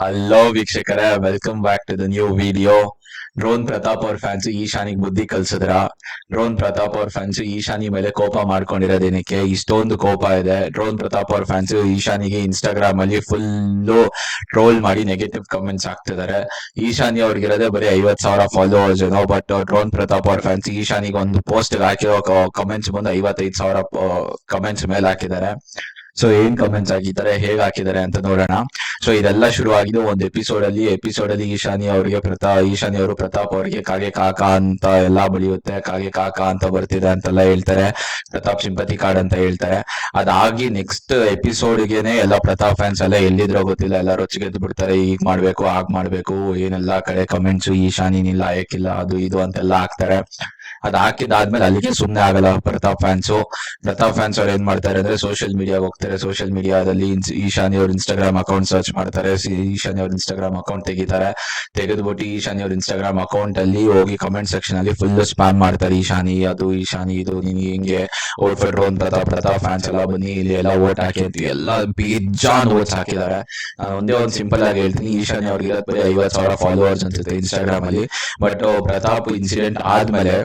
Hello ವೀಕ್ಷಕರೇ. Welcome back to the new video drone Pratap ಅವ್ರ fans ಈಶಾನಿಗೆ ಬುದ್ಧಿ ಕಲ್ಸಿದ್ರ? Drone Pratap ಅವ್ರ ಫ್ಯಾನ್ಸ್ ಈಶಾನಿ ಮೇಲೆ ಕೋಪ ಮಾಡ್ಕೊಂಡಿರೋದೇನಕ್ಕೆ? ಇಷ್ಟೊಂದು ಕೋಪ ಇದೆ. ಡ್ರೋನ್ ಪ್ರತಾಪ್ ಅವ್ರ ಫ್ಯಾನ್ಸ್ ಈಶಾನಿಗೆ ಇನ್ಸ್ಟಾಗ್ರಾಮ್ ಅಲ್ಲಿ ಫುಲ್ ಟ್ರೋಲ್ ಮಾಡಿ ನೆಗೆಟಿವ್ ಕಮೆಂಟ್ಸ್ ಹಾಕ್ತಿದ್ದಾರೆ ಈಶಾನಿ ಅವ್ರಿಗಿರೋದೇ ಬರೀ ಐವತ್ ಸಾವಿರ ಫಾಲೋವರ್ಸ್ ಏನೋ ಬಟ್ ಡ್ರೋನ್ ಪ್ರತಾಪ್ ಅವ್ರ ಫ್ಯಾನ್ಸ್ ಈಶಾನಿಗೆ ಒಂದು ಪೋಸ್ಟ್ ಹಾಕಿರೋ ಕಮೆಂಟ್ಸ್ ಬಂದು ಐವತ್ತೈದು ಸಾವಿರ ಕಮೆಂಟ್ಸ್ ಮೇಲೆ ಹಾಕಿದ್ದಾರೆ. ಸೊ ಏನ್ ಕಮೆಂಟ್ಸ್ ಹಾಕಿದ್ದಾರೆ, ಹೇಗ್ ಹಾಕಿದ್ದಾರೆ ಅಂತ ನೋಡೋಣ. ಸೊ ಇದೆಲ್ಲ ಶುರು ಒಂದು ಎಪಿಸೋಡ್ ಅಲ್ಲಿ ಎಪಿಸೋಡ್ ಅಲ್ಲಿ ಈಶಾನಿ ಅವರಿಗೆ ಪ್ರತಾ ಈಶಾನಿ ಅವರು ಪ್ರತಾಪ್ ಅವರಿಗೆ ಕಾಗೆ ಕಾಕ ಅಂತ ಎಲ್ಲಾ ಬೆಳೆಯುತ್ತೆ. ಕಾಗೆ ಕಾಕ ಅಂತ ಬರ್ತಿದೆ ಅಂತೆಲ್ಲ ಹೇಳ್ತಾರೆ. ಪ್ರತಾಪ್ ಸಿಂಪತಿ ಕಾರ್ಡ್ ಅಂತ ಹೇಳ್ತಾರೆ. ಅದಾಗಿ ನೆಕ್ಸ್ಟ್ ಎಪಿಸೋಡ್ ಗೆನೆ ಎಲ್ಲ ಪ್ರತಾಪ್ ಫ್ಯಾನ್ಸ್ ಎಲ್ಲ ಎಲ್ಲಿದ್ರೋ ಗೊತ್ತಿಲ್ಲ. ಎಲ್ಲ ರೊಚ್ಚಿಗೆದ್ದು ಬಿಡ್ತಾರೆ. ಈಗ ಮಾಡ್ಬೇಕು ಆಗ್ ಮಾಡ್ಬೇಕು, ಏನೆಲ್ಲ ಕಡೆ ಕಮೆಂಟ್ಸ್ ಈಶಾನಿ ನಿಲ್ಲ ಯಾಕಿಲ್ಲ ಅದು ಇದು ಅಂತೆಲ್ಲ ಹಾಕ್ತಾರೆ. ಅದ್ ಹಾಕಿದಾದ್ಮೇಲೆ ಅಲ್ಲಿಗೆ ಸುಮ್ನೆ ಆಗಲ್ಲ ಪ್ರತಾಪ್ ಫ್ಯಾನ್ಸು ಪ್ರತಾಪ್ ಫ್ಯಾನ್ಸ್ ಅವ್ರು ಏನ್ ಮಾಡ್ತಾರೆ ಅಂದ್ರೆ ಸೋಷಿಯಲ್ ಮೀಡಿಯಾಗೆ ಹೋಗ್ತಾರೆ. ಸೋಷಿಯಲ್ ಮೀಡಿಯಾದಲ್ಲಿ ಈಶಾನಿ ಅವ್ರ ಇನ್ಸ್ಟಾಗ್ರಾಮ್ ಅಕೌಂಟ್ ಸರ್ಚ್ ಮಾಡ್ತಾರೆ. ಈಶಾನಿ ಅವ್ರ ಇನ್ಸ್ಟಾಗ್ರಾಮ್ ಅಕೌಂಟ್ ತೆಗಿತಾರೆ. ತೆಗೆದ್ಬಿಟ್ಟು ಈಶಾನಿ ಅವ್ರ ಇನ್ಸ್ಟಾಗ್ರಾಮ್ ಅಕೌಂಟ್ ಅಲ್ಲಿ ಹೋಗಿ ಕಮೆಂಟ್ ಸೆಕ್ಷನ್ ಅಲ್ಲಿ ಫುಲ್ ಸ್ಪ್ಯಾಮ್ ಮಾಡ್ತಾರೆ. ಈಶಾನಿ, ಅದು ಈಶಾನಿ, ಇದು, ನೀನ್ ಹಿಂಗೆ ಓಟ್ ಫೆಡ್ರೋನ್ ಪ್ರತಾಪ್ ಪ್ರತಾಪ್ ಫ್ಯಾನ್ಸ್ ಎಲ್ಲ ಬನ್ನಿ, ಇಲ್ಲಿ ಎಲ್ಲ ಓಟ್ ಹಾಕಿ ಅಂತ ಎಲ್ಲ ಬೇಜಾನ್ ಓಟ್ಸ್ ಹಾಕಿದ್ದಾರೆ. ಒಂದೇ ಒಂದು ಸಿಂಪಲ್ ಆಗಿ ಹೇಳ್ತೀನಿ. ಈಶಾನಿ ಅವ್ರಿಗೆ ಬರೀ ಐವತ್ ಸಾವಿರ ಫಾಲೋವರ್ಸ್ ಅನ್ಸುತ್ತೆ ಇನ್ಸ್ಟಾಗ್ರಾಮ್ ಅಲ್ಲಿ. ಬಟ್ ಪ್ರತಾಪ್ ಇನ್ಸಿಡೆಂಟ್ ಆದ್ಮೇಲೆ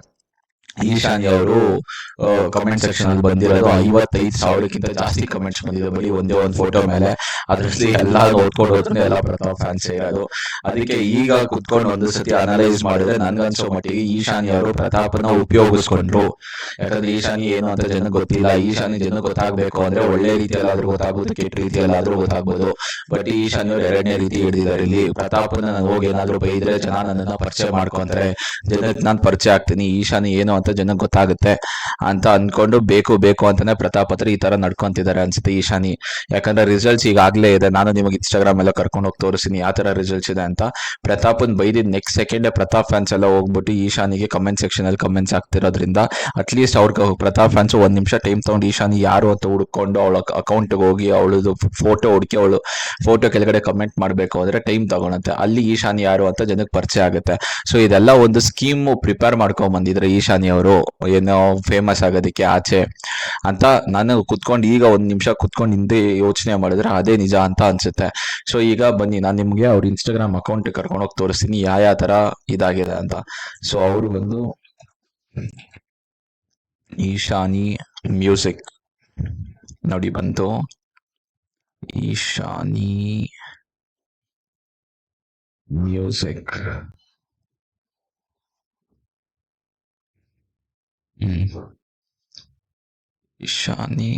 ಈಶಾನಿ ಅವರು ಕಮೆಂಟ್ ಸೆಕ್ಷನ್ ಅಲ್ಲಿ ಬಂದಿರೋದು ಐವತ್ತೈದು ಸಾವಿರಕ್ಕಿಂತ ಜಾಸ್ತಿ ಕಮೆಂಟ್ಸ್ ಬಂದಿದೆ ಬರೀ ಒಂದೇ ಒಂದು ಫೋಟೋ ಮೇಲೆ ಅದ್ರಲ್ಲಿ ಎಲ್ಲ ನೋಡ್ಕೊಂಡು ಹೋದ್ರೆ ಎಲ್ಲ ಪ್ರತಾಪ್ ಫ್ಯಾನ್ಸ್ ಇರೋದು. ಅದಕ್ಕೆ ಈಗ ಕುತ್ಕೊಂಡು ಒಂದು ಸತಿ ಅನಲೈಸ್ ಮಾಡಿದ್ರೆ ನನ್ಗನ್ಸೋ ಮಟ್ಟಿಗೆ ಈಶಾನ್ಯ ಅವರು ಪ್ರತಾಪನ ಉಪಯೋಗಿಸ್ಕೊಂಡ್ರು. ಯಾಕಂದ್ರೆ ಈಶಾನ್ಯ ಏನು ಅಂತ ಜನ ಗೊತ್ತಿಲ್ಲ. ಈಶಾನ್ಯ ಜನ ಗೊತ್ತಾಗ್ಬೇಕು ಅಂದ್ರೆ ಒಳ್ಳೆ ರೀತಿಯಲ್ಲಾದ್ರೂ ಗೊತ್ತಾಗ್ಬೋದು, ಕೆಟ್ಟ ರೀತಿಯಲ್ಲಾದ್ರೂ ಗೊತ್ತಾಗ್ಬೋದು. ಬಟ್ ಈಶಾನ್ಯವ್ರು ಎರಡನೇ ರೀತಿ ಹಿಡಿದಿದ್ದಾರೆ ಇಲ್ಲಿ. ಪ್ರತಾಪನ ನಾನು ಹೋಗಿ ಏನಾದ್ರು ಬೈದ್ರೆ ಜನ ನನ್ನನ್ನ ಪರಿಚಯ ಮಾಡ್ಕೊಂತಾರೆ ಜನಕ್ಕೆ ನಾನು ಪರಿಚಯ ಆಗ್ತೀನಿ. ಈಶಾನ್ಯ ಏನು ಅಂತ ಜನಕ್ಕೆ ಗೊತ್ತಾಗುತ್ತೆ ಅಂತ ಅನ್ಕೊಂಡು ಬೇಕು ಬೇಕು ಅಂತಾನೆ ಪ್ರತಾಪ್ ಹತ್ರ ಈ ತರ ನಡ್ಕೊಂತಿದ್ದಾರೆ ಅನ್ಸುತ್ತೆ ಈಶಾನಿ. ಯಾಕಂದ್ರೆ ರಿಸಲ್ಟ್ಸ್ ಈಗಾಗಲೇ ಇದೆ. ನಾನು ನಿಮಗೆ ಇನ್ಸ್ಟಾಗ್ರಾಮ್ ಎಲ್ಲ ಕರ್ಕೊಂಡು ಹೋಗಿ ತೋರಿಸ್ತೀನಿ ಯಾವ ತರ ರಿಸಲ್ಟ್ಸ್ ಇದೆ ಅಂತ. ಪ್ರತಾಪನ್ ಬೈದಿದ್ ನೆಕ್ಸ್ಟ್ ಸೆಕೆಂಡ್ ಪ್ರತಾಪ್ ಫ್ಯಾನ್ಸ್ ಎಲ್ಲ ಹೋಗ್ಬಿಟ್ಟು ಈಶಾನಿಗೆ ಕಮೆಂಟ್ ಸೆಕ್ಷನ್ ಅಲ್ಲಿ ಕಮೆಂಟ್ಸ್ ಆಗ್ತಿರೋದ್ರಿಂದ ಅಟ್ಲೀಸ್ಟ್ ಅವ್ರ ಪ್ರತಾಪ್ ಫ್ಯಾನ್ಸ್ ಒಂದ್ ನಿಮಿಷ ಟೈಮ್ ತಗೊಂಡು ಈಶಾನಿ ಯಾರು ಅಂತ ಹುಡ್ಕೊಂಡು ಅವಳ ಅಕೌಂಟ್ಗೆ ಹೋಗಿ ಅವಳದು ಫೋಟೋ ಹುಡುಕಿ ಅವಳು ಫೋಟೋ ಕೆಳಗಡೆ ಕಮೆಂಟ್ ಮಾಡಬೇಕು ಅಂದ್ರೆ ಟೈಮ್ ತಗೊಳತ್ತೆ. ಅಲ್ಲಿ ಈಶಾನಿ ಯಾರು ಅಂತ ಜನಕ್ಕೆ ಪರಿಚಯ ಆಗುತ್ತೆ. ಸೊ ಇದೆಲ್ಲ ಒಂದು ಸ್ಕೀಮ್ ಪ್ರಿಪೇರ್ ಮಾಡ್ಕೊಂಡ್ ಬಂದಿದ್ರೆ ಈಶಾನಿ ಅವರು ಏನೋ ಫೇಮಸ್ ಆಗೋದಕ್ಕೆ ಆಚೆ ಅಂತ ನಾನು ಕುತ್ಕೊಂಡು ಈಗ ಒಂದು ನಿಮಿಷ ಕುತ್ಕೊಂಡು ಹಿಂದೆ ಯೋಚನೆ ಮಾಡಿದ್ರೆ ಅದೇ ನಿಜ ಅಂತ ಅನ್ಸುತ್ತೆ. ಸೊ ಈಗ ಬನ್ನಿ, ನಾನು ನಿಮ್ಗೆ ಅವ್ರ ಇನ್ಸ್ಟಾಗ್ರಾಮ್ ಅಕೌಂಟ್ ಕರ್ಕೊಂಡು ಹೋಗಿ ತೋರಿಸ್ತೀನಿ ಯಾವ ಯಾವ ತರ ಇದಾಗಿದೆ ಅಂತ. ಸೊ ಅವರು ಬಂದು ಈಶಾನಿ ಮ್ಯೂಸಿಕ್ ನೋಡಿ ಬಂತು. ಈಶಾನಿ ಮ್ಯೂಸಿಕ್ ಇಶಾನಿ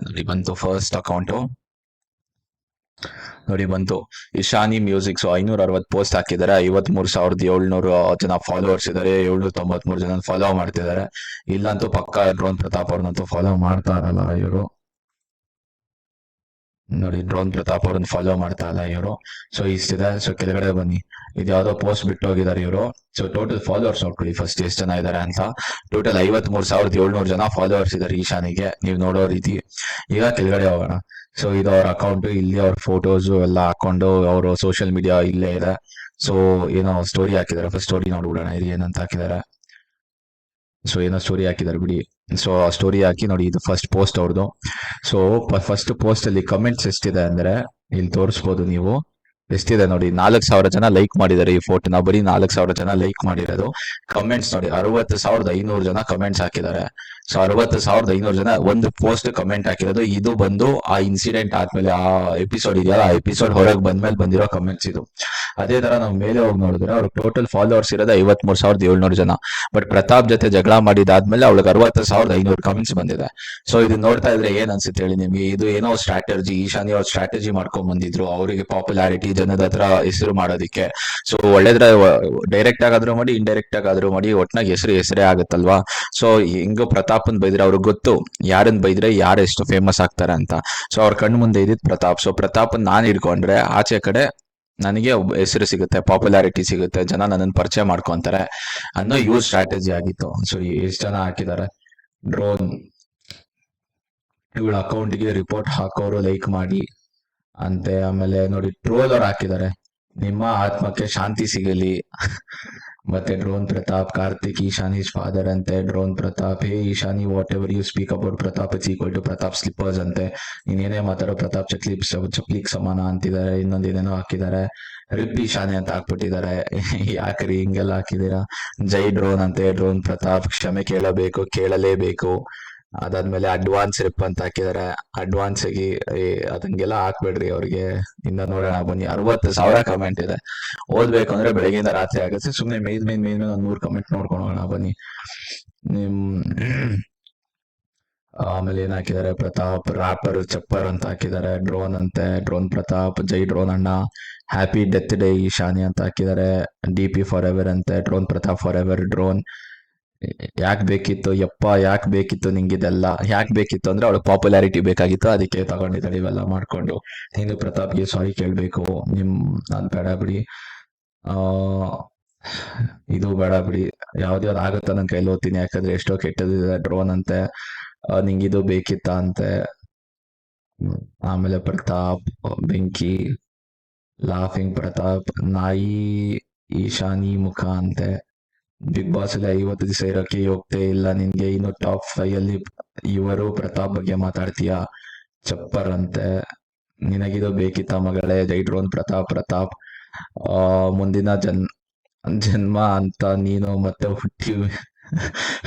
ನೋಡಿ ಬಂತು ಫಸ್ಟ್ ಅಕೌಂಟು ನೋಡಿ ಬಂತು ಇಶಾನಿ ಮ್ಯೂಸಿಕ್ ಸೊ ಐನೂರ ಅರವತ್ ಪೋಸ್ಟ್ ಹಾಕಿದ್ದಾರೆ. ಐವತ್ ಮೂರ್ ಸಾವಿರದ ಏಳ್ನೂರು ಜನ ಫಾಲೋವರ್ಸ್ ಇದ್ದಾರೆ. ಏಳ್ನೂರ ತೊಂಬತ್ ಮೂರು ಜನ ಫಾಲೋ ಮಾಡ್ತಿದ್ದಾರೆ. ಇಲ್ಲಂತೂ ಪಕ್ಕ ಡ್ರೋನ್ ಪ್ರತಾಪ್ ಅವ್ರನ್ನಂತೂ ಫಾಲೋ ಮಾಡ್ತಾರಲ್ಲ ಇವರು. ನೋಡಿ ಡ್ರೋನ್ ಪ್ರತಾಪ್ ಅವ್ರನ್ನ ಫಾಲೋ ಮಾಡ್ತಾ ಇಲ್ಲ ಇವರು. ಸೊ ಇಷ್ಟಿದೆ. ಸೊ ಕೆಳಗಡೆ ಬನ್ನಿ. ಇದು ಯಾವ್ದೋ ಪೋಸ್ಟ್ ಬಿಟ್ಟು ಹೋಗಿದ್ದಾರೆ ಇವರು. ಸೊ ಟೋಟಲ್ ಫಾಲೋವರ್ಸ್ ನೋಡ್ಕೊಳ್ಳಿ. ಫಸ್ಟ್ ಎಷ್ಟು ಜನ ಇದ್ದಾರೆ ಅಂತ. ಟೋಟಲ್ ಐವತ್ ಮೂರ್ ಸಾವಿರದ ಏಳ್ನೂರು ಜನ ಫಾಲೋವರ್ಸ್ ಇದ್ದಾರೆ ಈಶಾನಿಗೆ ನೀವು ನೋಡೋ ರೀತಿ. ಈಗ ಕೆಳಗಡೆ ಹೋಗೋಣ. ಸೊ ಇದು ಅವ್ರ ಅಕೌಂಟ್ ಇಲ್ಲಿ ಅವ್ರ ಫೋಟೋಸ್ ಎಲ್ಲ ಹಾಕೊಂಡು ಅವರು ಸೋಷಿಯಲ್ ಮೀಡಿಯಾ ಇಲ್ಲೇ ಇದೆ. ಸೊ ಏನೋ ಸ್ಟೋರಿ ಹಾಕಿದ್ದಾರೆ. ಫಸ್ಟ್ ಸ್ಟೋರಿ ನೋಡ್ಬಿಡೋಣ. ಇದು ಏನಂತ ಹಾಕಿದ್ದಾರೆ? ಸೊ ಏನೋ ಸ್ಟೋರಿ ಹಾಕಿದ್ದಾರೆ ಬಿಡಿ. ಸೊ ಆ ಸ್ಟೋರಿ ಹಾಕಿ ನೋಡಿ, ಇದು ಫಸ್ಟ್ ಪೋಸ್ಟ್ ಅವ್ರದ್ದು ಸೊ ಫಸ್ಟ್ ಪೋಸ್ಟ್ ಅಲ್ಲಿ ಕಮೆಂಟ್ಸ್ ಎಷ್ಟಿದೆ ಅಂದ್ರೆ, ಇಲ್ಲಿ ತೋರಿಸ್ಬೋದು ನೀವು. ಎಷ್ಟಿದೆ ನೋಡಿ, ನಾಲ್ಕು ಸಾವಿರ ಜನ ಲೈಕ್ ಮಾಡಿದ್ದಾರೆ ಈ ಫೋಟೋನ ಬರೀ ನಾಲ್ಕು ಸಾವಿರ ಜನ ಲೈಕ್ ಮಾಡಿರೋದು. ಕಮೆಂಟ್ಸ್ ನೋಡಿ, ಅರವತ್ತು ಸಾವಿರದ ಐನೂರು ಜನ ಕಮೆಂಟ್ಸ್ ಹಾಕಿದ್ದಾರೆ ಸೊ ಅರವತ್ತು ಸಾವಿರದ ಐನೂರು ಜನ ಒಂದು ಪೋಸ್ಟ್ ಕಮೆಂಟ್ ಹಾಕಿರೋದು, ಇದು ಬಂದು ಆ ಇನ್ಸಿಡೆಂಟ್ ಆದ್ಮೇಲೆ, ಆ ಎಪಿಸೋಡ್ ಇದೆಯಲ್ಲ, ಆ ಎಪಿಸೋಡ್ ಹೊರಗೆ ಬಂದ್ಮೇಲೆ ಬಂದಿರೋ ಕಮೆಂಟ್ಸ್ ಇದು. ಅದೇ ತರ ನಾವು ಮೇಲೆ ಹೋಗಿ ನೋಡಿದ್ರೆ ಅವ್ರ ಟೋಟಲ್ ಫಾಲೋವರ್ಸ್ ಇರೋದು ಐವತ್ ಮೂರ್ ಸಾವಿರದ ಏಳ್ನೂರು ಜನ. ಬಟ್ ಪ್ರತಾಪ್ ಜೊತೆ ಜಗಳ ಮಾಡಿದಾದ್ಮೇಲೆ ಅವಳಿಗೆ ಅರವತ್ತು ಸಾವಿರದ ಐನೂರು ಕಮೆಂಟ್ಸ್ ಬಂದಿದೆ. ಸೊ ಇದು ನೋಡ್ತಾ ಇದ್ರೆ ಏನ್ ಅನ್ಸುತ್ತೆ ಹೇಳಿ ನಿಮ್ಗೆ? ಇದು ಏನೋ ಸ್ಟ್ರಾಟಜಿ ಈಶಾನ್ಯ ಅವ್ರ ಸ್ಟ್ರಾಟಜಿ ಮಾಡ್ಕೊಂಡ್ ಬಂದಿದ್ರು. ಅವರಿಗೆ ಪಾಪ್ಯುಲಾರಿಟಿ ಜನದ ಹತ್ರ ಹೆಸರು ಮಾಡೋದಕ್ಕೆ. ಸೊ ಒಳ್ಳೇದ್ರ ಡೈರೆಕ್ಟ್ ಆಗಾದ್ರೂ ಮಾಡಿ ಇಂಡೈರೆಕ್ಟ್ ಆಗಾದ್ರೂ ಮಾಡಿ, ಒಟ್ನಾಗ ಹೆಸರು ಹೆಸರೇ ಆಗುತ್ತಲ್ವಾ? ಸೊ ಹಿಂಗ ಪ್ರತಾಪನ್ ಬೈದ್ರೆ ಅವ್ರಿಗೆ ಗೊತ್ತು ಯಾರನ್ ಬೈದ್ರೆ ಯಾರು ಎಷ್ಟು ಫೇಮಸ್ ಆಗ್ತಾರೆ ಅಂತ. ಸೊ ಅವ್ರ ಕಣ್ ಮುಂದೆ ಇದ್ದಿದ್ ಪ್ರತಾಪ್. ಸೊ ಪ್ರತಾಪನ್ ನಾನ್ ಹಿಡ್ಕೊಂಡ್ರೆ ಆಚೆ ಕಡೆ ನನಗೆ ಹೆಸರು ಸಿಗುತ್ತೆ ಪಾಪ್ಯುಲಾರಿಟಿ ಸಿಗುತ್ತೆ, ಜನ ನನ್ನನ್ನು ಪರಿಚಯ ಮಾಡ್ಕೊಂತಾರೆ ಅನ್ನೋ ಯೂಸ್ ಸ್ಟ್ರಾಟಜಿ ಆಗಿತ್ತು. ಸೊ ಎಷ್ಟು ಜನ ಹಾಕಿದ್ದಾರೆ ಡ್ರೋನ್ ಇವಳ ಅಕೌಂಟ್ಗೆ ರಿಪೋರ್ಟ್ ಹಾಕೋರು ಲೈಕ್ ಮಾಡಿ. ಅಂತೆ ಆಮೇಲೆ ನೋಡಿ ಟ್ರೋಲ್ ಅವ್ರು ಹಾಕಿದ್ದಾರೆ ನಿಮ್ಮ ಆತ್ಮಕ್ಕೆ ಶಾಂತಿ ಸಿಗಲಿ. ಮತ್ತೆ ಡ್ರೋನ್ ಪ್ರತಾಪ್, ಕಾರ್ತಿಕ್ ಈಶಾನಿಸ್ ಫಾದರ್ ಅಂತೆ, drone Pratap, hey Ishani whatever you speak about Pratap it's equal to Pratap slippers ಅಂತೆ. ನೀನೇನೇ ಮಾತಾಡೋ ಪ್ರತಾಪ್ ಚಕ್ಲಿ ಚಪ್ಲಿಗ್ ಸಮಾನ ಅಂತಿದ್ದಾರೆ, ಇನ್ನೊಂದು ಏನೇನೋ ಹಾಕಿದ್ದಾರೆ. ರಿಪ್ ಈಶಾನಿ ಅಂತ ಹಾಕ್ಬಿಟ್ಟಿದ್ದಾರೆ. ಯಾಕ್ರಿ ಹಿಂಗೆಲ್ಲ ಹಾಕಿದೀರಾ ಜೈ ಡ್ರೋನ್ ಅಂತೆ, ಡ್ರೋನ್ ಪ್ರತಾಪ್, ಕ್ಷಮೆ ಕೇಳಬೇಕು, ಕೇಳಲೇಬೇಕು. ಅದಾದ್ಮೇಲೆ ಅಡ್ವಾನ್ಸ್ ರಿಪ್ ಅಂತ ಹಾಕಿದಾರೆ. ಅಡ್ವಾನ್ಸ್ ಆಗಿ ಅದಂಗೆಲ್ಲ ಹಾಕ್ಬೇಡ್ರಿ ಅವ್ರಿಗೆ. ಇನ್ನ ನೋಡೋಣ, ಬನ್ನಿ. ಅರವತ್ತು ಸಾವಿರ ಕಮೆಂಟ್ ಇದೆ. ಓದ್ಬೇಕು ಅಂದ್ರೆ ಬೆಳಗ್ಗೆಯಿಂದ ರಾತ್ರಿ ಆಗುತ್ತೆ. ಸುಮ್ನೆ ಮೇದ್ ಮೇಯ್ದ್ ಮೇಯ್ದ್ ಒಂದ್ ನೂರ್ ಕಮೆಂಟ್ ನೋಡ್ಕೊಂಡು ಹೋಗೋಣ ಬನ್ನಿ. ನಿಮ್, ಆಮೇಲೆ ಏನ್ ಹಾಕಿದ್ದಾರೆ ಪ್ರತಾಪ್ ರಾಪರ್ ಚಪ್ಪರ್ ಅಂತ ಹಾಕಿದ್ದಾರೆ ಡ್ರೋನ್ ಅಂತೆ. ಡ್ರೋನ್ ಪ್ರತಾಪ್, ಜೈ ಡ್ರೋನ್ ಅಣ್ಣ. ಹ್ಯಾಪಿ ಡೆತ್ ಡೇ ಈಶಾನಿ ಅಂತ ಹಾಕಿದ್ದಾರೆ ಡಿ ಪಿ ಫಾರ್ ಎವರ್ ಅಂತೆ. Drone Pratap forever drone ಯಾಕೆ ಬೇಕಿತ್ತು? ಯಪ್ಪ, ಯಾಕೆ ಬೇಕಿತ್ತು ನಿಂಗಿದೆಲ್ಲ? ಯಾಕೆ ಬೇಕಿತ್ತು ಅಂದ್ರೆ ಅವಳು ಪಾಪ್ಯುಲಾರಿಟಿ ಬೇಕಾಗಿತ್ತು. ಅದಕ್ಕೆ ತಗೊಂಡಿದ್ದಾಳೆ ಇವೆಲ್ಲ ಮಾಡ್ಕೊಂಡು. ನೀನು ಪ್ರತಾಪ್ಗೆ ಸಾರಿ ಕೇಳಬೇಕು. ನಿಮ್, ನಾನು ಬೇಡ ಬಿಡಿ. ಆ, ಇದು ಬೇಡ ಬಿಡಿ. ಯಾವ್ದ್ಯಾವ್ದು ಆಗುತ್ತೆ ನನ್ ನನ್ನ ಕೈಲಿ ಓದ್ತೀನಿ. ಯಾಕಂದ್ರೆ ಎಷ್ಟೋ ಕೆಟ್ಟದಿದೆ ಡ್ರೋನ್ ಅಂತೆ. ನಿಂಗೆ ಇದು ಬೇಕಿತ್ತ ಅಂತೆ. ಆಮೇಲೆ ಪ್ರತಾಪ್, ಬೆಂಕಿ ಲಾಫಿಂಗ್ ಪ್ರತಾಪ್, ನಾಯಿ, ಈಶಾನಿ ಮುಖ ಅಂತೆ. ಬಿಗ್ ಬಾಸ್ ಅಲ್ಲಿ ಐವತ್ತು ದಿವಸ ಇರೋಕೆ ಹೋಗ್ತೇ ಇಲ್ಲ. ನಿನ್ಗೆ ಇನ್ನು ಟಾಪ್ ಫೈವ್ ಅಲ್ಲಿ ಇವರು ಪ್ರತಾಪ್ ಬಗ್ಗೆ ಮಾತಾಡ್ತೀಯ? ಚಪ್ಪರ್ ಅಂತೆ. ನಿನಗಿದು ಬೇಕಿತ್ತ ಮಗಳೇ? ಜೈ ಡ್ರೋನ್ ಪ್ರತಾಪ್ ಪ್ರತಾಪ್. ಆ, ಮುಂದಿನ ಜನ್, ಜನ್ಮ ಅಂತ ನೀನು ಮತ್ತೆ ಹುಟ್ಟಿ,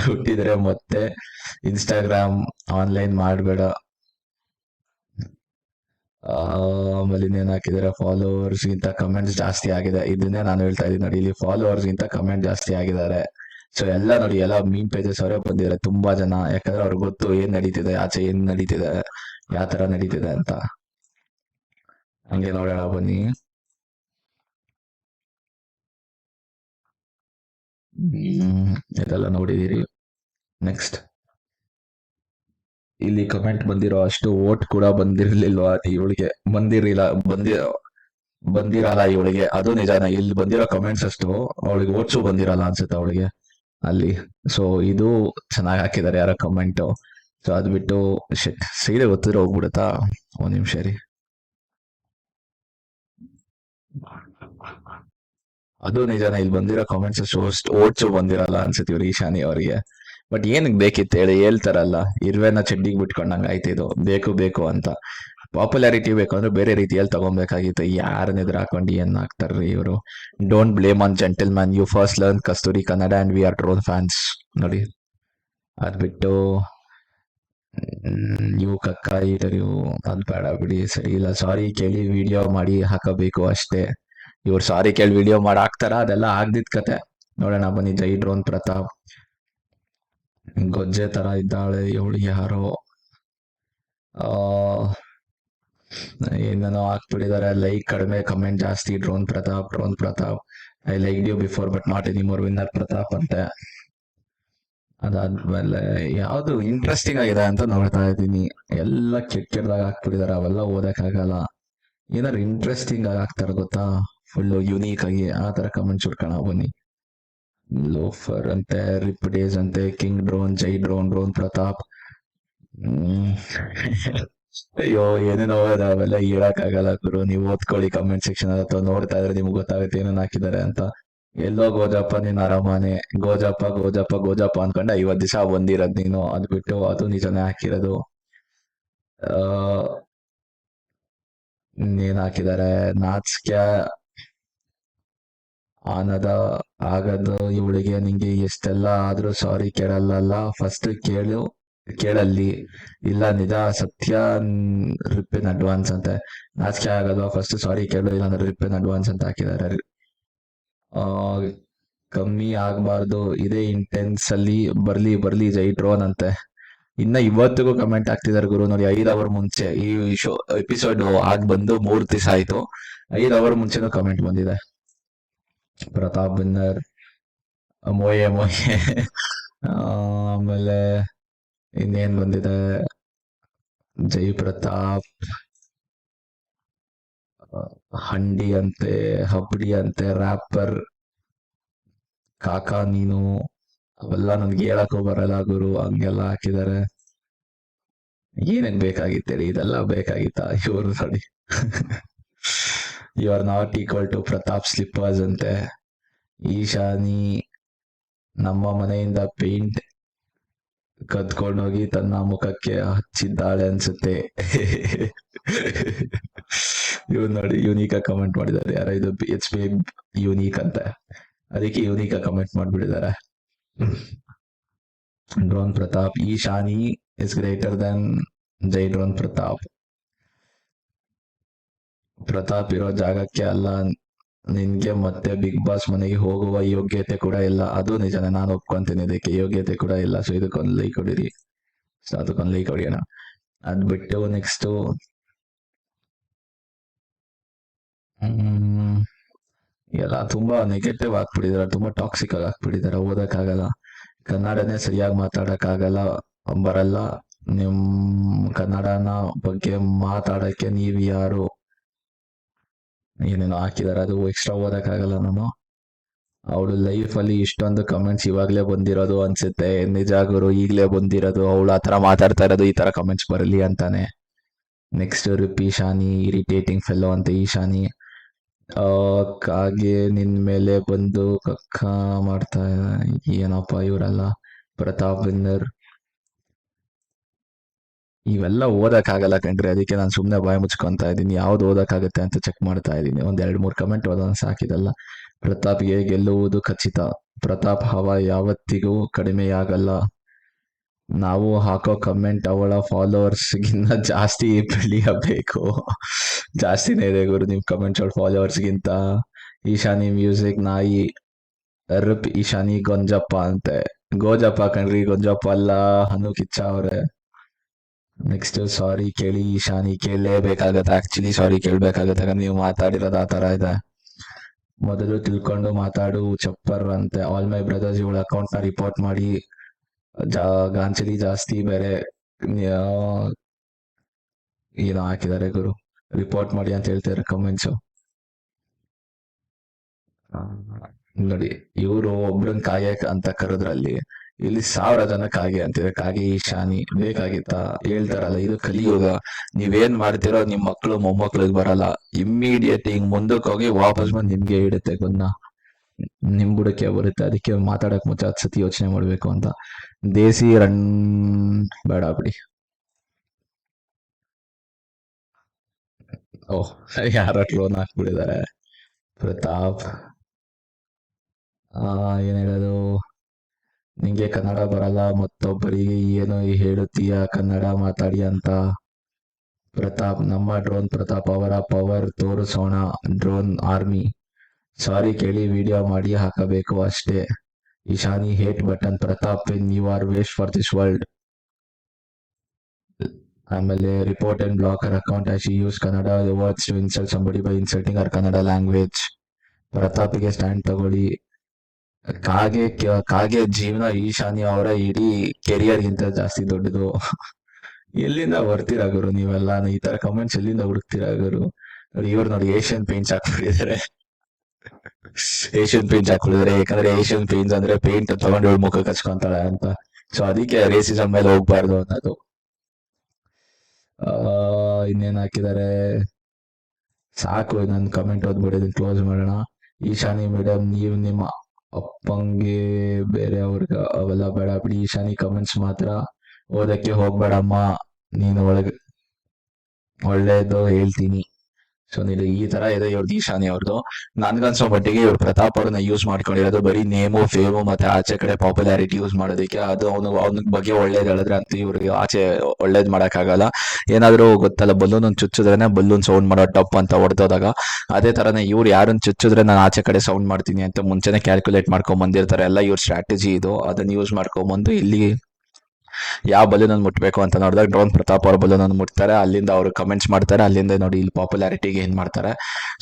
ಹುಟ್ಟಿದ್ರೆ ಮತ್ತೆ ಇನ್ಸ್ಟಾಗ್ರಾಮ್ ಆನ್ಲೈನ್ ಮಾಡಬೇಡ. ಆಮೇಲೆ ಇನ್ನೇನ್ ಹಾಕಿದಾರೆ ಫಾಲೋವರ್ಸ್ ಗಿಂತ ಕಮೆಂಟ್ಸ್ ಜಾಸ್ತಿ ಆಗಿದೆ. ಇದನ್ನೇ ನಾನು ಹೇಳ್ತಾ ಇದ್ದೀನಿ ನೋಡಿ, ಇಲ್ಲಿ ಫಾಲೋವರ್ಸ್ ಗಿಂತ ಕಮೆಂಟ್ ಜಾಸ್ತಿ ಆಗಿದ್ದಾರೆ. ಸೊ ಎಲ್ಲ ನೋಡಿ, ಎಲ್ಲ ಮೀನ್ ಪೇಜಸ್ ಅವರೇ ಬಂದಿದ್ದಾರೆ, ತುಂಬಾ ಜನ. ಯಾಕಂದ್ರೆ ಅವ್ರಿಗೆ ಗೊತ್ತು ಏನ್ ನಡೀತಿದೆ, ಆಚೆ ಏನ್ ನಡೀತಿದೆ, ಯಾವ ತರ ನಡೀತಿದೆ ಅಂತ. ಹಂಗೆ ನೋಡೋಣ, ಬನ್ನಿ. ಇದೆಲ್ಲ ನೋಡಿದೀರಿ ನೆಕ್ಸ್ಟ್ ಇಲ್ಲಿ ಕಮೆಂಟ್ ಬಂದಿರೋ ಅಷ್ಟು ಓಟ್ ಕೂಡ ಬಂದಿರ್ಲಿಲ್ವಾ ಇವಳಿಗೆ? ಬಂದಿರಲಿಲ್ಲ, ಬಂದಿ ಬಂದಿರಲ್ಲ ಇವಳಿಗೆ. ಅದು ನಿಜಾನ, ಇಲ್ಲಿ ಬಂದಿರೋ ಕಮೆಂಟ್ಸ್ ಅಷ್ಟು ಅವಳಿಗೆ ಓಟ್ಸು ಬಂದಿರಲ್ಲ ಅನ್ಸುತ್ತೆ ಅವಳಿಗೆ. ಅಲ್ಲಿ. ಸೊ ಇದು ಚೆನ್ನಾಗಿ ಹಾಕಿದ್ದಾರೆ ಯಾರೋ ಕಮೆಂಟ್ ಸೊ ಅದ್ ಬಿಟ್ಟು ಸೀರೆ ಗೊತ್ತಿದ್ರೆ ಹೋಗ್ಬಿಡುತ್ತಾ? ಒಂದ್ ನಿಮಿಷ ರೀ ಅದು ನಿಜಾನ, ಇಲ್ಲಿ ಬಂದಿರೋ ಕಮೆಂಟ್ಸ್ ಅಷ್ಟು ಓಟ್ಸು ಬಂದಿರಲ್ಲ ಅನ್ಸುತ್ತೆ ಇವ್ರು ಈಶಾನಿ ಅವರಿಗೆ. ಬಟ್ ಏನಕ್ಕೆ ಬೇಕಿತ್ತು ಹೇಳಿ, ಹೇಳ್ತಾರಲ್ಲ, ಇರುವೆನ ಚಡ್ಡಿಗೆ ಬಿಟ್ಕೊಂಡಂಗೆ ಆಯ್ತು ಇದು, ಬೇಕು ಬೇಕು ಅಂತ. ಪಾಪ್ಯುಲಾರಿಟಿ ಬೇಕು ಅಂದ್ರೆ ಬೇರೆ ರೀತಿಯಲ್ಲಿ ತಗೊಬೇಕಾಗಿತ್ತು. ಯಾರನ್ನ ಎದುರು ಹಾಕೊಂಡು ಏನ್ ಹಾಕ್ತಾರ್ರಿ ಇವರು? Don't blame on gentleman you first learn Kasturi Kannada and we are drone fans ನೋಡಿ, ಅದ್ ಬಿಟ್ಟು ಇವು ಕಕ್ಕ ಇಡರು ಅದ್ ಬೇಡ ಬಿಡಿ, ಸರಿ ಇಲ್ಲ ಸಾರಿ ಕೇಳಿ ವಿಡಿಯೋ ಮಾಡಿ ಹಾಕಬೇಕು ಅಷ್ಟೇ. ಇವ್ರು ಸಾರಿ ಕೇಳಿ ವಿಡಿಯೋ ಮಾಡಿ ಹಾಕ್ತಾರ ಅದೆಲ್ಲ ಆಗ್ದಿದ್ ಕತೆ. ನೋಡೋಣ, ಬನ್ನಿ, ಜೈ ಡ್ರೋನ್ ಪ್ರತಾಪ್. ಗೊಜ್ಜೆ ತರ ಇದ್ದಾಳೆ ಇವಳು ಯಾರೋ ಆ ಏನೇನೋ ಹಾಕ್ಬಿಟ್ಟಿದ್ದಾರೆ ಲೈಕ್ ಕಡಿಮೆ ಕಮೆಂಟ್ ಜಾಸ್ತಿ drone Pratap drone Pratap I like you before but not any more winner Pratap ಅಂತೆ ಅದಾದ್ಮೇಲೆ ಯಾವ್ದು ಇಂಟ್ರೆಸ್ಟಿಂಗ್ ಆಗಿದೆ ಅಂತ ನೋಡ್ತಾ ಇದ್ದೀನಿ ಎಲ್ಲ ಕೆಟ್ಟ ಕೆಟ್ಟದಾಗ ಹಾಕ್ಬಿಟ್ಟಿದ್ದಾರೆ ಅವೆಲ್ಲ ಓದಕ್ಕಾಗಲ್ಲ ಏನಾದ್ರು ಇಂಟ್ರೆಸ್ಟಿಂಗ್ ಆಗಿ ಹಾಕ್ತಾರೆ ಗೊತ್ತಾ ಫುಲ್ ಯುನೀಕ್ ಆಗಿ ಆ ತರ ಕಮೆಂಟ್ಸ್ ಹುಡ್ಕೋಣ ಬನ್ನಿ ಲೋಫರ್ ಅಂತೆ ರಿಪ್ ಅಂತೆ, king drone, Jai drone drone Pratap. ಅಯ್ಯೋ, ಏನೇನೋ ಅವೆಲ್ಲ ಹೇಳಕ್ ಆಗಲ್ಲ ಗುರು. ನೀವು ಓದ್ಕೊಳ್ಳಿ ಕಮೆಂಟ್ ಸೆಕ್ಷನ್ ಅಥವಾ ನೋಡ್ತಾ ಇದ್ರೆ ನಿಮ್ಗೆ ಗೊತ್ತಾಗುತ್ತೆ ಏನೇನ್ ಹಾಕಿದ್ದಾರೆ ಅಂತ. ಎಲ್ಲೋ ಗೋಜಪ್ಪ, ನೀನ್ ಆರಾಮಾನೆ? ಗೋಜಪ್ಪ ಗೋಜಪ್ಪ ಗೋಜಪ್ಪ ಅನ್ಕೊಂಡೆ ಐವತ್ ದಿವಸ ಬಂದಿರೋದ್ ನೀನು. ಅದ್ ಬಿಟ್ಟು ಅದು ನಿಜನೇ ಹಾಕಿರೋದು. ಆ ಏನ್ ಹಾಕಿದ್ದಾರೆ? ನಾಚ್ಕ್ಯ ಆನದ ಆಗದು. ಇವಳಿಗೆ ನಿಂಗೆ ಎಷ್ಟೆಲ್ಲ ಆದ್ರೂ ಸಾರಿ ಕೇಳಲ್ಲ ಫಸ್ಟ್ ಕೇಳು, ಕೇಳಲ್ಲಿ. ಇಲ್ಲ, ನಿಜ, ಸತ್ಯ ರಿಪಿನ್ ಅಡ್ವಾನ್ಸ್ ಅಂತೆ. ನಾಚಿಕೆ ಆಗಲ್ವಾ? ಫಸ್ಟ್ ಸಾರಿ ಕೇಳು, ಇಲ್ಲಾಂದ್ರೆ ರಿಪಿನ್ ಅಡ್ವಾನ್ಸ್ ಅಂತ ಹಾಕಿದ್ದಾರೆ. ಆ, ಕಮ್ಮಿ ಆಗ್ಬಾರ್ದು. ಇದೇ ಇಂಟೆನ್ಸ್ ಅಲ್ಲಿ ಬರ್ಲಿ ಬರ್ಲಿ, ಜೈ ಡ್ರೋನ್ ಅಂತೆ. ಇನ್ನ ಇವತ್ತಿಗೂ ಕಮೆಂಟ್ ಆಗ್ತಿದಾರೆ ಗುರು. ನೋಡಿ, ಐದ್ ಅವರ್ ಮುಂಚೆ ಈ ಶೋ ಎಪಿಸೋಡ್ ಆಗ್ ಬಂದು ಮೂರ್ ದಿವಸ ಆಯ್ತು. ಐದ್ ಅವರ್ ಮುಂಚೆನೂ ಕಮೆಂಟ್ ಬಂದಿದೆ. ಪ್ರತಾಪ್ ಬಿನ್ನರ್, ಮೋಯೆ ಮೋಯೆ, ಆಮೇಲೆ ಇನ್ನೇನ್ ಬಂದಿದೆ? ಜೈ ಪ್ರತಾಪ್ ಹಂಡಿ ಅಂತೆ, ಹಬ್ಡಿ ಅಂತೆ ರ್ಯಾಪರ್ ಕಾಕಾ ನೀನು, ಅವೆಲ್ಲ ನನ್ಗೆ ಹೇಳಕ್ಕೂ ಬರಲ್ಲ ಗುರು, ಹಂಗೆಲ್ಲ ಹಾಕಿದ್ದಾರೆ ಏನೇನ್ ಬೇಕಾಗಿತ್ತೇಳಿ? ಇದೆಲ್ಲ ಬೇಕಾಗಿತ್ತ? ಇವರು ನೋಡಿ. You are not equal to Pratap slippers ಅಂತೆ. ಈಶಾನಿ ನಮ್ಮ ಮನೆಯಿಂದ ಪೇಂಟ್ ಕದ್ಕೊಂಡೋಗಿ ತನ್ನ ಮುಖಕ್ಕೆ ಹಚ್ಚಿದ್ದಾಳೆ ಅನ್ಸುತ್ತೆ. ಇವ್ ನೋಡಿ ಯೂನಿಕ್ ಆಗಿ ಕಮೆಂಟ್ ಮಾಡಿದ್ದಾರೆ. ಯಾರ ಇದು ಎಚ್ ಪಿ ಯೂನಿಕ್ ಅಂತ. ಅದಕ್ಕೆ ಯೂನಿಕ್ ಆಗಿ comment ಮಾಡ್ಬಿಟ್ಟಿದ್ದಾರೆ. Drone Pratap Ishani is greater than Jai drone Pratap Pratap ಇರೋ ಜಾಗಕ್ಕೆ ಅಲ್ಲ. ನಿನ್ಗೆ ಮತ್ತೆ ಬಿಗ್ ಬಾಸ್ ಮನೆಗೆ ಹೋಗುವ ಯೋಗ್ಯತೆ ಕೂಡ ಇಲ್ಲ. ಅದು ನಿಜನೇ, ನಾನು ಒಪ್ಕೊಂತೀನಿ. ಇದಕ್ಕೆ ಯೋಗ್ಯತೆ ಕೂಡ ಇಲ್ಲ. ಸೊ ಇದಕ್ಕೊಂದು ಲೈಕ್ ಹೊಡಿರಿ ಸೊ ಅದಕ್ಕೊಂದು ಲೈಕ್ ಹೊಡಿಯೋಣ ಅದ್ ಬಿಟ್ಟು ನೆಕ್ಸ್ಟ್ ಎಲ್ಲ ತುಂಬಾ ನೆಗೆಟಿವ್ ಆಗ್ಬಿಟ್ಟಿದಾರೆ. ತುಂಬಾ ಟಾಕ್ಸಿಕ್ ಆಗಿ ಆಗ್ಬಿಟ್ಟಿದಾರೆ. ಓದಕ್ಕಾಗಲ್ಲ. ಕನ್ನಡನೇ ಸರಿಯಾಗಿ ಮಾತಾಡಕ್ಕಾಗಲ್ಲ. ಬರಲ್ಲ. ನಿಮ್ ಕನ್ನಡನ ಬಗ್ಗೆ ಮಾತಾಡಕ್ಕೆ ನೀವ್ ಯಾರು? ಏನೇನೋ ಹಾಕಿದಾರೆ, ಅದು ಎಕ್ಸ್ಟ್ರಾ ಓದಕ್ಕಾಗಲ್ಲ ನಾನು. ಅವಳು ಲೈಫ್ ಅಲ್ಲಿ ಇಷ್ಟೊಂದು ಕಮೆಂಟ್ಸ್ ಇವಾಗ್ಲೇ ಬಂದಿರೋದು ಅನ್ಸುತ್ತೆ. ನಿಜ ಗುರು, ಈಗ್ಲೇ ಬಂದಿರೋದು. ಅವಳು ಥರ ಮಾತಾಡ್ತಾ ಇರೋದು, ಈ ತರ ಕಮೆಂಟ್ಸ್ ಬರಲಿ ಅಂತಾನೆ. ನೆಕ್ಸ್ಟ್ ರಿಪಿ ಶಾನಿ ಇರಿಟೇಟಿಂಗ್ ಫೆಲ್ಲೋ ಅಂತ ಈಶಾನಿ ಶಾನಿ. ಆ, ಕಾಗೆ ನಿನ್ ಮೇಲೆ ಬಂದು ಕಕ್ಕ ಮಾಡ್ತಾ ಏನಪ್ಪ ಇವರೆಲ್ಲ? ಪ್ರತಾಪ್ ವಿನ್ನರ್. ಇವೆಲ್ಲ ಓದಕ್ಕಾಗಲ್ಲ ಕಂಡ್ರೆ ಅದಕ್ಕೆ ನಾನು ಸುಮ್ಮನೆ ಬಾಯಿ ಮುಚ್ಕೊಂತ ಇದ್ದೀನಿ. ಯಾವ್ದು ಓದಕ್ಕಾಗತ್ತೆ ಅಂತ ಚೆಕ್ ಮಾಡ್ತಾ ಇದ್ದೀನಿ. ಒಂದ್ ಎರಡು ಮೂರು ಕಮೆಂಟ್ ಓದೋನ್ ಸಾಕಿದಲ್ಲ. ಪ್ರತಾಪ್ಗೆ ಗೆಲ್ಲುವುದು ಖಚಿತ. ಪ್ರತಾಪ್ ಹವ ಯಾವತ್ತಿಗೂ ಕಡಿಮೆಯಾಗಲ್ಲ. ನಾವು ಹಾಕೋ ಕಮೆಂಟ್ ಅವಳ ಫಾಲೋವರ್ಸ್ ಗಿನ್ನ ಜಾಸ್ತಿ ಬೆಳೆಯಬೇಕು. ಜಾಸ್ತಿನೇ ಇದೆ ಗುರು ನಿಮ್ಮ ಕಮೆಂಟ್ಸ್ ಅವಳ ಫಾಲೋವರ್ಸ್ ಗಿಂತ. ಈಶಾನಿ ಮ್ಯೂಸಿಕ್ ನಾಯಿ, ರುಪ್ ಈಶಾನಿ ಗೊಂಜಪ್ಪ ಅಂತೆ. ಗೋಜಪ್ಪ ಕಣ್ರಿ, ಗೊಂಜಪ್ಪ ಅಲ್ಲ ಹನು ಕಿಚ್ಚ ಅವ್ರೆ. ನೆಕ್ಸ್ಟ್ ಸಾರಿ ಕೇಳಿ ಶಾನಿ ಕೇಳಲೇಬೇಕಾಗತ್ತೆ. ಆಕ್ಚುಲಿ ಸಾರಿ ಕೇಳಬೇಕಾಗತ್ತೆ. ಯಾಕಂದ್ರೆ ನೀವು ಮಾತಾಡಿರೋದು ಆ ತರ ಇದೆ. ಮೊದಲು ತಿಳ್ಕೊಂಡು ಮಾತಾಡು ಚಪ್ಪರ್ ಅಂತೆ. ಆಲ್ ಮೈ ಬ್ರದರ್ಸ್ ಇವಳ ಅಕೌಂಟ್ನ ರಿಪೋರ್ಟ್ ಮಾಡಿ. ಗಾಂಚಲಿ ಜಾಸ್ತಿ ಬೇರೆ. ಏನೋ ಹಾಕಿದ್ದಾರೆ ಗುರು. ರಿಪೋರ್ಟ್ ಮಾಡಿ ಅಂತ ಹೇಳ್ತಾರೆ ಕಮೆಂಟ್ಸ್ ನೋಡಿ ಇವರು ಒಬ್ರನ್ ಕಾಯಕ್ ಅಂತ ಕರೆದ್ರಲ್ಲಿ ಇಲ್ಲಿ ಸಾವಿರ ಜನ ಕಾಗೆ ಅಂತಿದೆ. ಕಾಗೆ ಈಶಾನಿ ಬೇಕಾಗಿತ್ತ ಹೇಳ್ತಾರಲ್ಲ, ಇದು ಕಲಿಯುಗ. ನೀವೇನ್ ಮಾಡ್ತಿರೋ ನಿಮ್ ಮಕ್ಳು ಮೊಮ್ಮಕ್ಳಿಗೆ ಬರಲ್ಲ. ಇಮ್ಮಿಡಿಯೇಟ್ ಹಿಂಗ್ ಮುಂದಕ್ಕೆ ಹೋಗಿ ವಾಪಸ್ ಬಂದು ನಿಮ್ಗೆ ಇಡುತ್ತೆ ಗೊನ್ನ ನಿಮ್ ಬುಡಕ್ಕೆ ಬರುತ್ತೆ. ಅದಕ್ಕೆ ಮಾತಾಡಕ್ ಮುಂಚೆ ಸತಿ ಯೋಚನೆ ಮಾಡ್ಬೇಕು ಅಂತ. ದೇಸಿ ರನ್ ಬೇಡ ಬಿಡಿ. ಓಹ್, ಯಾರ ಲೋನ್ ಹಾಕ್ಬಿಟ್ಟಿದ್ದಾರೆ? ಪ್ರತಾಪ್. ಆ, ಏನ್ ಹೇಳೋದು? ನಿಂಗೆ ಕನ್ನಡ ಬರಲ್ಲ ಮತ್ತೊಬ್ಬರಿಗೆ ಏನು ಹೇಳುತ್ತೀಯ? ಕನ್ನಡ ಮಾತಾಡಿ ಅಂತ. ಪ್ರತಾಪ್, ನಮ್ಮ ಡ್ರೋನ್ ಪ್ರತಾಪ್ ಅವರ ಪವರ್ ತೋರಿಸೋಣ. Drone army. ಸಾರಿ ಕೇಳಿ, ವಿಡಿಯೋ ಮಾಡಿ ಹಾಕಬೇಕು ಅಷ್ಟೇ. Ishani hate button, Pratap in you are waste for this world ಆಮೇಲೆ report and block her account as use Kannada words to insult somebody by insulting our Kannada language ಪ್ರತಾಪಿಗೆ stand ತಗೊಳ್ಳಿ. ಕಾಗೆ ಕಾಗೆ ಜೀವನ ಈಶಾನಿ ಅವರ ಇಡೀ ಕೆರಿಯರ್ ಗಿಂತ ಜಾಸ್ತಿ ದೊಡ್ಡದು. ಎಲ್ಲಿಂದ ಬರ್ತೀರಾ ಗುರು ನೀವೆಲ್ಲ ಈ ತರ ಕಮೆಂಟ್ಸ್ ಎಲ್ಲಿಂದ ಹುಡುಕ್ತೀರಾ ಗುರು? ಇವ್ರು ನೋಡಿ ಏಷ್ಯನ್ ಪೇಂಟ್ಸ್ ಹಾಕ್ಬಿಟ್ಟಿದ್ದಾರೆ. ಏಷ್ಯನ್ ಪೇಂಟ್ಸ್ ಹಾಕ್ಬಿಟ್ಟಿದ್ದಾರೆ. ಯಾಕಂದ್ರೆ ಏಷ್ಯನ್ ಪೇಂಟ್ಸ್ ಅಂದ್ರೆ ಪೇಂಟ್ ತಗೊಂಡು ಇವ್ರ ಮುಖಕ್ಕೆ ಹಚ್ಕೊಂತಾಳೆ ಅಂತ. ಸೊ ಅದಕ್ಕೆ ರೇಸಿಸಮ್ ಮೇಲೆ ಹೋಗ್ಬಾರ್ದು ಅನ್ನೋದು. ಇನ್ನೇನ್ ಹಾಕಿದ್ದಾರೆ? ಸಾಕು ನನ್ನ ಕಮೆಂಟ್ ಓದ್ಬಿಡಿದ್ ಕ್ಲೋಸ್ ಮಾಡೋಣ. ಈಶಾನಿ ಮೇಡಮ್ ನೀವು ನಿಮ್ಮ ಅಪ್ಪಂಗೆ ಬೇರೆ ಅವ್ರಿಗೆ ಅವೆಲ್ಲ ಬೇಡ ಬಿಡಿ, ಈಶಾನಿ ಕಮೆಂಟ್ಸ್ ಮಾತ್ರ ಓದಕ್ಕೆ ಹೋಗ್ಬೇಡಮ್ಮ. ನೀನು ಒಳಗೆ ಒಳ್ಳೇದು ಹೇಳ್ತೀನಿ. ಸೊ ನೀವು ಈ ತರ ಇದೆ ಇವ್ರದ್ದು ಈಶಾನಿ ಅವ್ರದ್ದು ನನ್ಗನ್ಸೋ ಮಟ್ಟಿಗೆ ಇವ್ರು ಪ್ರತಾಪ್ ಅವ್ರನ್ನ ಯೂಸ್ ಮಾಡ್ಕೊಂಡಿರೋದು ಬರೀ ನೇಮು ಫೇಮು ಮತ್ತೆ ಆಚೆ ಕಡೆ ಪಾಪ್ಯುಲಾರಿಟಿ ಯೂಸ್ ಮಾಡೋದಕ್ಕೆ ಅದು ಅವನು, ಅವನ ಬಗ್ಗೆ ಒಳ್ಳೇದು ಹೇಳಿದ್ರೆ ಅಂತ ಇವ್ರಿಗೆ ಆಚೆ ಒಳ್ಳೇದ್ ಮಾಡಕ್ಕಾಗಲ್ಲ. ಏನಾದ್ರೂ ಗೊತ್ತಲ್ಲ ಬಲೂನ್ ಒಂದು ಚುಚ್ಚಿದ್ರೇನೆ ಬಲೂನ್ ಸೌಂಡ್ ಮಾಡೋ ಟಪ್ ಅಂತ ಹೊಡೆದೋದಾಗ, ಅದೇ ತರನೇ ಇವ್ರು ಯಾರನ್ನ ಚುಚ್ಚಿದ್ರೆ ನಾನು ಆಚೆ ಕಡೆ ಸೌಂಡ್ ಮಾಡ್ತೀನಿ ಅಂತ ಮುಂಚೆನೆ ಕ್ಯಾಲ್ಕುಲೇಟ್ ಮಾಡ್ಕೊಂಡ್ ಬಂದಿರ್ತಾರೆ ಎಲ್ಲ ಇವ್ರ ಸ್ಟ್ರಾಟಜಿ ಇದು. ಅದನ್ನ ಯೂಸ್ ಮಾಡ್ಕೊಂಬಂದು ಇಲ್ಲಿ ಯಾವ ಬಲೂನ್ ಮುಟ್ಟಬೇಕು ಅಂತ ನೋಡಿದಾಗ ಡ್ರೋನ್ ಪ್ರತಾಪ್ ಅವ್ರ ಬಲೂನ್ ಅನ್ನು ಮುಟ್ತಾರೆ. ಅಲ್ಲಿಂದ ಅವರು ಕಮೆಂಟ್ಸ್ ಮಾಡ್ತಾರೆ. ಅಲ್ಲಿಂದ ನೋಡಿ ಇಲ್ಲಿ ಪಾಪ್ಯುಲಾರಿಟಿಗೆ ಏನು ಮಾಡ್ತಾರೆ.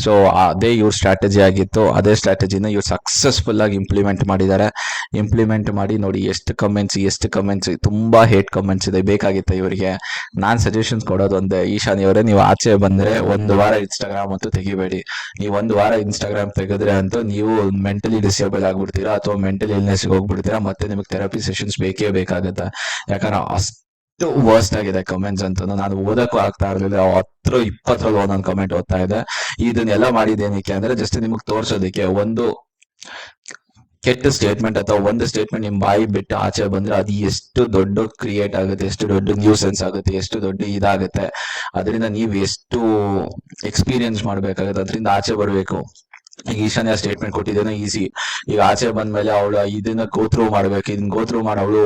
ಸೊ ಅದೇ ಇವ್ರ ಸ್ಟ್ರಾಟಜಿ ಆಗಿತ್ತು. ಅದೇ ಸ್ಟ್ರಾಟಜಿನ ಇವ್ರು ಸಕ್ಸಸ್ಫುಲ್ ಆಗಿ ಇಂಪ್ಲಿಮೆಂಟ್ ಮಾಡಿದ್ದಾರೆ. ಇಂಪ್ಲಿಮೆಂಟ್ ಮಾಡಿ ನೋಡಿ ಎಷ್ಟು ಕಮೆಂಟ್ಸ್ ಎಷ್ಟು ಕಮೆಂಟ್ಸ್ ತುಂಬಾ ಹೇಟ್ ಕಮೆಂಟ್ಸ್ ಇದೆ. ಬೇಕಾಗಿತ್ತು ಇವರಿಗೆ. ನಾನು ಸಜೆಷನ್ಸ್ ಕೊಡೋದು ಒಂದೇ. ಈಶಾನಿ ಅವರೇ ನೀವು ಆಚೆ ಬಂದ್ರೆ ಒಂದು ವಾರ ಇನ್ಸ್ಟಾಗ್ರಾಮ್ ಅಂತೂ ತೆಗಿಬೇಡಿ. ನೀವು ಒಂದು ವಾರ ಇನ್ಸ್ಟಾಗ್ರಾಮ್ ತೆಗೆದ್ರೆ ಅಂತೂ ನೀವು ಮೆಂಟಲಿ ಡಿಸೇಬಲ್ ಆಗ್ಬಿಡ್ತೀರಾ? ಅಥವಾ ಮೆಂಟಲ್ ಇಲ್ನೆಸ್ ಹೋಗ್ಬಿಡ್ತೀರಾ? ಮತ್ತೆ ನಿಮಗೆ ಥೆರಪಿ ಸೆಷನ್ಸ್ ಬೇಕೇ ಬೇಕಾಗುತ್ತೆ. ಯಾಕಂದ್ರೆ ಅಷ್ಟು ವರ್ಸ್ಟ್ ಆಗಿದೆ ಕಮೆಂಟ್ಸ್ ಅಂತ ನಾನು ಓದಕ್ಕೂ ಆಗ್ತಾ ಇರಲಿಲ್ಲ. ಹತ್ರ ಇಪ್ಪತ್ತರಲ್ಲಿ ಒಂದೊಂದು ಕಮೆಂಟ್ ಓದ್ತಾ ಇದೆ ಇದನ್ನೆಲ್ಲ ಮಾಡಿದ್ದೇನಕ್ಕೆ ಅಂದ್ರೆ ಜಸ್ಟ್ ನಿಮಗೆ ತೋರ್ಸೋದಕ್ಕೆ ಒಂದು ಕೆಟ್ಟ ಸ್ಟೇಟ್ಮೆಂಟ್ ಅಥವಾ ಒಂದು ಸ್ಟೇಟ್ಮೆಂಟ್ ನಿಮ್ ಬಾಯಿ ಬಿಟ್ಟು ಆಚೆ ಬಂದ್ರೆ ಅದು ಎಷ್ಟು ದೊಡ್ಡ ಕ್ರಿಯೇಟ್ ಆಗುತ್ತೆ, ಎಷ್ಟು ದೊಡ್ಡ ನ್ಯೂಸೆನ್ಸ್ ಆಗುತ್ತೆ, ಎಷ್ಟು ದೊಡ್ಡ ಇದಾಗುತ್ತೆ. ಅದರಿಂದ ನೀವು ಎಷ್ಟು ಎಕ್ಸ್ಪೀರಿಯನ್ಸ್ ಮಾಡ್ಬೇಕಾಗುತ್ತೆ, ಅದರಿಂದ ಆಚೆ ಬರಬೇಕು. ಈಗ ಈಶಾನ್ಯ ಸ್ಟೇಟ್ಮೆಂಟ್ ಕೊಟ್ಟಿದ್ದೇನೆ ಈಸಿ ಈಗ ಆಚೆ ಬಂದ್ಮೇಲೆ ಅವಳು ಇದನ್ನ ಗೋತ್ರೂ ಮಾಡ್ಬೇಕು. ಇದನ್ನ ಗೋತ್ರೂ ಮಾಡಿ ಅವಳು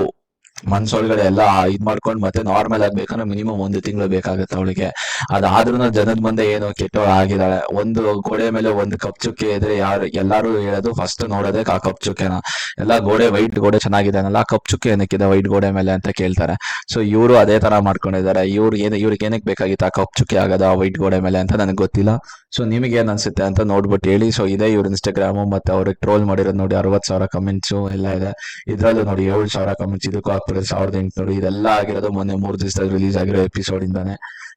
ಮನ್ಸೊಳಗಡೆ ಎಲ್ಲ ಇದ್ ಮಾಡ್ಕೊಂಡು ಮತ್ತೆ ನಾರ್ಮಲ್ ಆಗ್ಬೇಕಂದ್ರೆ ಮಿನಿಮಮ್ ಒಂದು ತಿಂಗಳು ಬೇಕಾಗುತ್ತೆ ಅವಳಿಗೆ. ಅದಾದ್ರೂ ಜನದ ಮುಂದೆ ಏನೋ ಕೆಟ್ಟವಳು ಆಗಿದ್ದಾಳೆ. ಒಂದು ಗೋಡೆ ಮೇಲೆ ಒಂದು ಕಪ್ ಚುಕ್ಕೆ ಇದ್ರೆ ಯಾರು ಎಲ್ಲಾರು ಹೇಳೋದು ಫಸ್ಟ್ ನೋಡೋದೇ ಆ ಕಪ್ ಚುಕ್ಕೆನ. ಎಲ್ಲ ಗೋಡೆ ವೈಟ್ ಗೋಡೆ ಚೆನ್ನಾಗಿದೆ ಆ ಕಪ್ ಚುಕ್ಕೆ ಏನಕ್ಕಿದೆ ವೈಟ್ ಗೋಡೆ ಮೇಲೆ ಅಂತ ಕೇಳ್ತಾರೆ. ಸೊ ಇವರು ಅದೇ ತರ ಮಾಡ್ಕೊಂಡಿದ್ದಾರೆ. ಇವ್ರಿಗೆ ಏನ್ ಇವ್ರಿಗೆ ಏನಕ್ಕೆ ಬೇಕಾಗಿತ್ತು ಆ ಕಪ್ ಚುಕ್ಕೆ ಆಗೋದು ವೈಟ್ ಗೋಡೆ ಮೇಲೆ ಅಂತ ನನಗೆ ಗೊತ್ತಿಲ್ಲ. ಸೊ ನಿಮಗೆ ಏನ್ ಅನ್ಸುತ್ತೆ ಅಂತ ನೋಡ್ಬಿಟ್ಟು ಹೇಳಿ. ಸೊ ಇದೇ ಇವ್ರ ಇನ್ಸ್ಟಾಗ್ರಾಮು ಮತ್ತೆ ಅವ್ರಿಗೆ ಟ್ರೋಲ್ ಮಾಡಿರೋದು ನೋಡಿ ಅರವತ್ ಸಾವಿರ ಕಮೆಂಟ್ಸು ಎಲ್ಲ ಇದೆ. ಇದ್ರಲ್ಲೂ ನೋಡಿ ಏಳು ಸಾವಿರ ಕಮೆಂಟ್ಸ್ ಇದಕ್ಕೂ ಹಾಕ್ಬಿಡೋದು ಸಾವಿರದ ಎಂಟುನೂರು ಇದೆಲ್ಲ ಆಗಿರೋದು ಮೊನ್ನೆ ಮೂರು ದಿವಸದಲ್ಲಿ ರಿಲೀಸ್ ಆಗಿರೋ ಎಪಿಸೋಡ್ ಇಂದಾನೆ.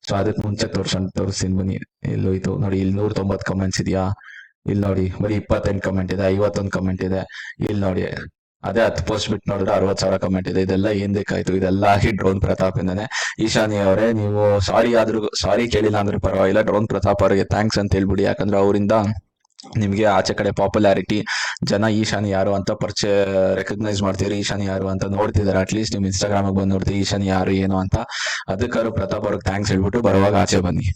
ಸೊ ಅದಕ್ಕೆ ಮುಂಚೆ ತೋರ್ಸಂಡ್ ತೋರಿಸ್ತೀನಿ ಬನ್ನಿ. ಇಲ್ಲೋಯ್ತು ನೋಡಿ, ಇಲ್ಲಿ ನೂರ ತೊಂಬತ್ತು ಕಮೆಂಟ್ಸ್ ಇದೆಯಾ? ಇಲ್ಲಿ ನೋಡಿ, ಬರೀ ಇಪ್ಪತ್ತೆಂಟು ಕಮೆಂಟ್ ಇದೆ, ಐವತ್ತೊಂದು ಕಮೆಂಟ್ ಇದೆ. ಇಲ್ಲಿ ನೋಡಿ ಅದೇ ಹತ್ತು ಪೋಸ್ಟ್ ಬಿಟ್ಟು ನೋಡಿದ್ರೆ ಅರವತ್ ಸಾವಿರ ಕಮೆಂಟ್ ಇದೆ. ಇದೆಲ್ಲ ಏನ್ ಬೇಕಾಯ್ತು? ಇದೆಲ್ಲ ಆಗಿ ಡ್ರೋನ್ ಪ್ರತಾಪ್ ಇಂದಾನೆ. ಈಶಾನಿ ಅವರೇ, ನೀವು ಸಾರಿ ಆದ್ರೂ ಸಾರಿ ಕೇಳಿಲ್ಲ ಅಂದ್ರೆ ಪರವಾಗಿಲ್ಲ. ಡ್ರೋನ್ ಪ್ರತಾಪ್ ಅವರಿಗೆ ಥ್ಯಾಂಕ್ಸ್ ಅಂತ ಹೇಳ್ಬಿಡಿ. ಯಾಕಂದ್ರೆ ಅವರಿಂದ ನಿಮ್ಗೆ ಆಚೆ ಕಡೆ ಪಾಪ್ಯುಲಾರಿಟಿ ಜನ ಈಶಾನಿ ಯಾರು ಅಂತ ಪರಿಚಯ ರೆಕಗ್ನೈಸ್ ಮಾಡ್ತೀರಿ ಈಶಾನಿ ಯಾರು ಅಂತ ನೋಡ್ತಿದ್ದಾರೆ ಅಟ್ಲೀಸ್ಟ್ ನಿಮ್ ಇನ್ಸ್ಟಾಗ್ರಾಮ್ ಬಂದು ನೋಡ್ತೀವಿ. ಈಶಾನಿ ಯಾರು, ಏನು ಅಂತ. ಅದಕ್ಕಾದ್ರು ಪ್ರತಾಪ್ ಅವ್ರಿಗೆ ಥ್ಯಾಂಕ್ಸ್ ಹೇಳ್ಬಿಟ್ಟು ಬರುವಾಗ ಆಚೆ ಬನ್ನಿ.